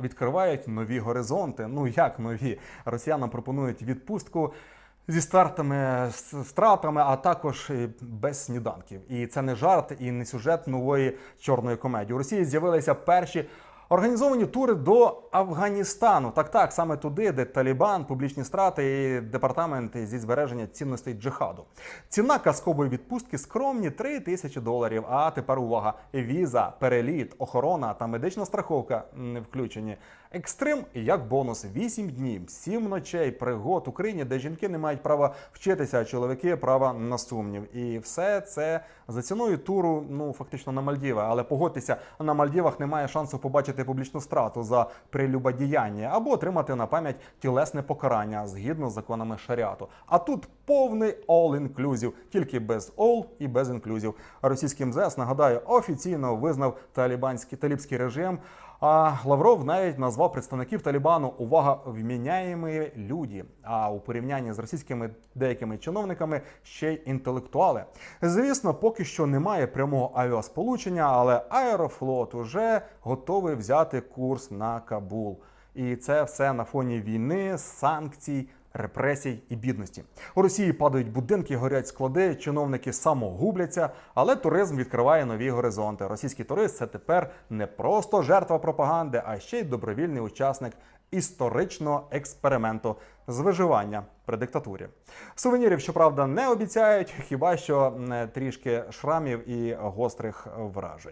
відкривають нові горизонти. Ну як нові? Росіянам пропонують відпустку. Зі стартами, стратами, а також без сніданків. І це не жарт і не сюжет нової чорної комедії. У Росії з'явилися перші організовані тури до Афганістану. Так, так, саме туди, де Талібан, публічні страти і департамент зі збереження цінностей джихаду. Ціна казкової відпустки скромні 3 тисячі доларів. А тепер увага: віза, переліт, охорона та медична страховка не включені. Екстрим як бонус 8 днів, 7 ночей, пригод Україні, де жінки не мають права вчитися, а чоловіки права на сумнів. І все це за ціною туру, ну фактично на Мальдіви. Але погодьтеся, на Мальдівах немає шансу побачити публічну страту за прелюбодіяння або отримати на пам'ять тілесне покарання згідно з законами шаріату. А тут повний all-inclusive, тільки без all і без inclusive. Російський МЗС, нагадаю, офіційно визнав талібанський талібський режим. А Лавров навіть назвав представників Талібану увага вміняємі люди. А у порівнянні з російськими деякими чиновниками ще й інтелектуали. Звісно, поки що немає прямого авіасполучення, але Аерофлот уже готовий взяти курс на Кабул. І це все на фоні війни, санкцій. Репресій і бідності у Росії падають будинки, горять склади, чиновники самогубляться, але туризм відкриває нові горизонти. Російський турист це тепер не просто жертва пропаганди, а ще й добровільний учасник історичного експерименту з виживання при диктатурі. Сувенірів, щоправда, не обіцяють, хіба що трішки шрамів і гострих вражень.